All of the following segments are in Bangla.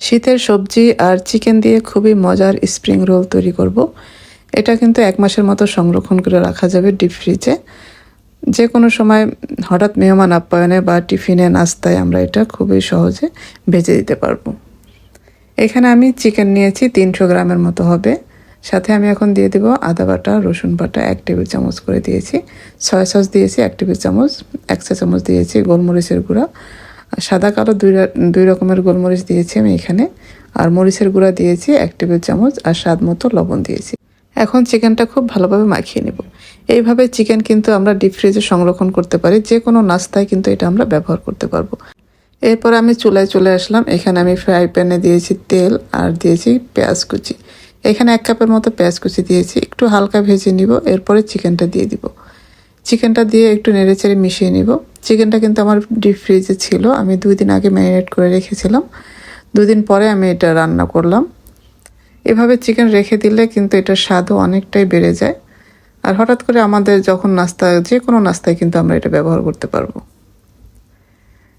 শীতের সবজি আর চিকেন দিয়ে খুবই মজার স্প্রিং রোল তৈরি করব। এটা কিন্তু এক মাসের মতো সংরক্ষণ করে রাখা যাবে ডিপ ফ্রিজে। যে কোনো সময় হঠাৎ মেহমান আপ্যায়নে বা টিফিনে নাস্তায় আমরা এটা খুবই সহজে ভেজে দিতে পারব। এখানে আমি চিকেন নিয়েছি তিনশো গ্রামের মতো হবে। সাথে আমি এখন দিয়ে দেবো আদা বাটা, রসুন বাটা, এক টেবিল চামচ করে দিয়েছি। সয়া সস দিয়েছি এক টেবিল চামচ, এক চা চামচ দিয়েছি গোলমরিচের গুঁড়া। সাদা, কালো দুই দুই রকমের গোলমরিচ দিয়েছি আমি এখানে। আর মরিচের গুঁড়া দিয়েছি এক টেবিল চামচ আর স্বাদ মতো লবণ দিয়েছি। এখন চিকেনটা খুব ভালোভাবে মাখিয়ে নেব। এইভাবে চিকেন কিন্তু আমরা ডিপ ফ্রিজে সংরক্ষণ করতে পারি যে কোনো নাস্তায় কিন্তু এটা আমরা ব্যবহার করতে পারব। এরপর আমি চুলায় চলে আসলাম। এখানে আমি ফ্রাই প্যানে দিয়েছি তেল আর দিয়েছি পেঁয়াজ কুচি। এখানে এক কাপের মতো পেঁয়াজ কুচি দিয়েছি। একটু হালকা ভেজে নিব, এরপরে চিকেনটা দিয়ে দিব। চিকেনটা দিয়ে একটু নেড়েচেড়ে মিশিয়ে নিব। চিকেনটা কিন্তু আমার ডিপ ফ্রিজে ছিল। আমি দুই দিন আগে ম্যারিনেট করে রেখেছিলাম। দুই দিন পরে আমি এটা রান্না করলাম। এভাবে চিকেন রেখে দিলে কিন্তু এটার স্বাদও অনেকটাই বেড়ে যায়। আর হঠাৎ করে আমাদের যখন নাস্তা যে কোনো নাস্তায় কিন্তু আমরা এটা ব্যবহার করতে পারব।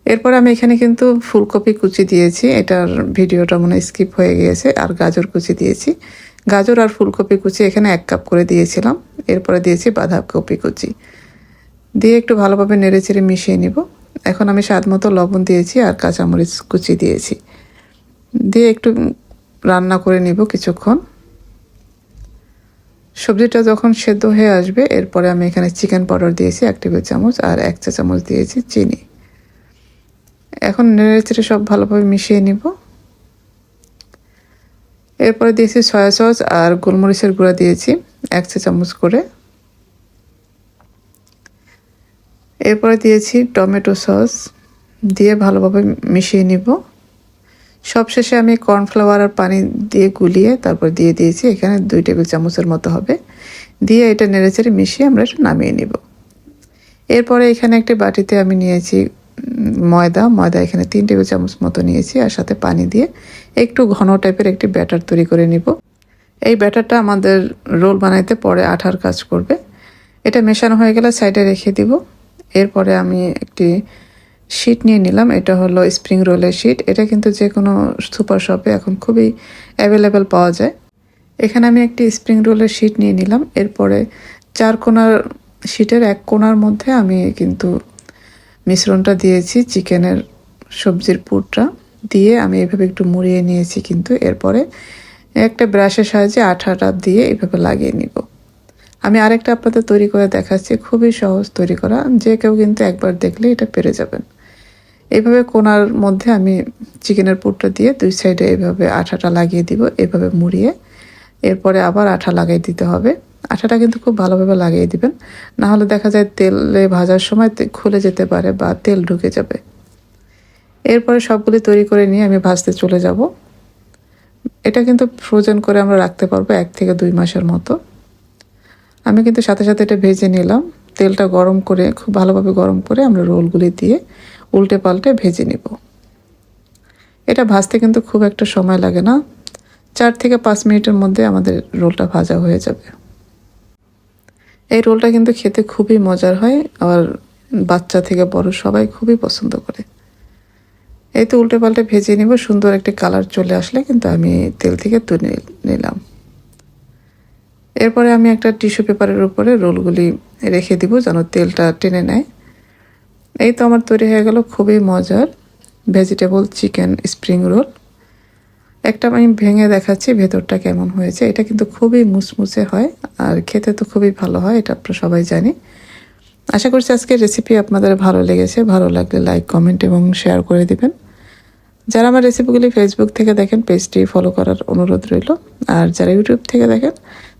এরপর আমি এখানে কিন্তু ফুলকপি কুচি দিয়েছি। এটার ভিডিওটা মনে স্কিপ হয়ে গিয়েছে। আর গাজর কুচি দিয়েছি। গাজর আর ফুলকপি কুচি এখানে এক কাপ করে দিয়েছিলাম। এরপরে দিয়েছি বাঁধাকপি কুচি। দিয়ে একটু ভালোভাবে নেড়েচেড়ে মিশিয়ে নিব। এখন আমি স্বাদ মতো লবণ দিয়েছি আর কাঁচামরিচ কুচি দিয়েছি। দিয়ে একটু রান্না করে নিব কিছুক্ষণ। সবজিটা যখন সেদ্ধ হয়ে আসবে, এরপরে আমি এখানে চিকেন পাউডার দিয়েছি, এক টেবিল চামচ, আর এক চা চামচ দিয়েছি চিনি। এখন নেড়ে চেড়ে সব ভালোভাবে মিশিয়ে নিব। এরপরে দিয়েছি সয়া সস আর গোলমরিচের গুঁড়া দিয়েছি, এক চা চামচ করে। এরপরে দিয়েছি টমেটো সস। দিয়ে ভালোভাবে মিশিয়ে নিব। সবশেষে আমি কর্নফ্লাওয়ার আর পানি দিয়ে গুলিয়ে তারপর দিয়ে দিয়েছি, এখানে দুই টেবিল চামচের মতো হবে। দিয়ে এটা নেড়েচেড়ে মিশিয়ে আমরা এটা নামিয়ে নিব। এরপরে এখানে একটি বাটিতে আমি নিয়েছি ময়দা। ময়দা এখানে তিন টেবিল চামচ মতো নিয়েছি আর সাথে পানি দিয়ে একটু ঘন টাইপের একটি ব্যাটার তৈরি করে নিব। এই ব্যাটারটা আমাদের রোল বানাইতে পরে আঠার কাজ করবে। এটা মেশানো হয়ে গেলে সাইডে রেখে দিব। এরপরে আমি একটি শিট নিয়ে নিলাম, এটা হলো স্প্রিং রোলের শিট এটা কিন্তু যে কোনো সুপার শপে এখন খুবই অ্যাভেলেবেল পাওয়া যায়। এখানে আমি একটি স্প্রিং রোলের শিট নিয়ে নিলাম, এরপরে চার কোনার শিটের এক কোনার মধ্যে আমি কিন্তু মিশ্রণটা দিয়েছি, চিকেনের সবজির পুরটা দিয়ে আমি এভাবে একটু মুড়িয়ে নিয়েছি কিন্তু, এরপরে একটা ব্রাশের সাহায্যে আঠাটা দিয়ে এভাবে লাগিয়ে নিব। আমি আরেকটা আপনাদের তৈরি করে দেখাচ্ছি, খুবই সহজ তৈরি করা। যে কেউ কিন্তু একবার দেখলে এটা পেরে যাবেন। এইভাবে কোনার মধ্যে আমি চিকেনের পুরটা দিয়ে দুই সাইডে এভাবে আঠাটা লাগিয়ে দিব, এভাবে মুড়িয়ে। এরপরে আবার আঠা লাগিয়ে দিতে হবে। আঠাটা কিন্তু খুব ভালোভাবে লাগিয়ে দিবেন। না হলে দেখা যায় তেলে ভাজার সময় খুলে যেতে পারে বা তেল ঢুকে যাবে। এরপরে সবগুলি তৈরি করে নিয়ে আমি ভাজতে চলে যাব। এটা কিন্তু ফ্রোজেন করে আমরা রাখতে পারব এক থেকে দুই মাসের মতো। আমি কিন্তু সাথে সাথে এটা ভেজে নিলাম। তেলটা গরম করে, খুব ভালোভাবে গরম করে আমরা রোলগুলি দিয়ে উল্টে পাল্টে ভেজে নিব। এটা ভাজতে কিন্তু খুব একটা সময় লাগে না। চার থেকে পাঁচ মিনিটের মধ্যে আমাদের রোলটা ভাজা হয়ে যাবে। এই রোলটা কিন্তু খেতে খুবই মজার হয় আর বাচ্চা থেকে বড় সবাই খুবই পছন্দ করে। এই তো উল্টে পাল্টে ভেজে নিব, সুন্দর একটি কালার চলে আসলে কিন্তু আমি তেল থেকে তুলে নিলাম। এরপরে আমি একটা টিস্যু পেপারের উপরে রোলগুলি রেখে দিব যেন তেলটা টেনে নেয়। এই তো আমার তৈরি হয়ে গেল খুবই মজার ভেজিটেবল চিকেন স্প্রিং রোল। একটা আমি ভেঙে দেখাচ্ছি ভেতরটা কেমন হয়েছে। এটা কিন্তু খুবই মুচমুচে হয় আর খেতে তো খুবই ভালো হয়, এটা আপনারা সবাই জানি আশা করছি আজকের রেসিপি আপনাদের ভালো লেগেছে। ভালো লাগলে লাইক কমেন্ট এবং শেয়ার করে দিবেন। যারা আমার রেসিপিগুলি ফেসবুক থেকে দেখেন পেজটি ফলো করার অনুরোধ রইল। আর যারা ইউটিউব থেকে দেখেন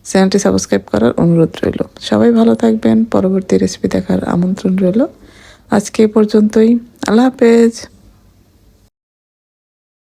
চ্যানেলটি সাবস্ক্রাইব করার অনুরোধ রইল। সবাই ভালো থাকবেন, পরবর্তী রেসিপি দেখার আমন্ত্রণ রইল। আজকে এই পর্যন্তই। আল্লাহ হাফেজ।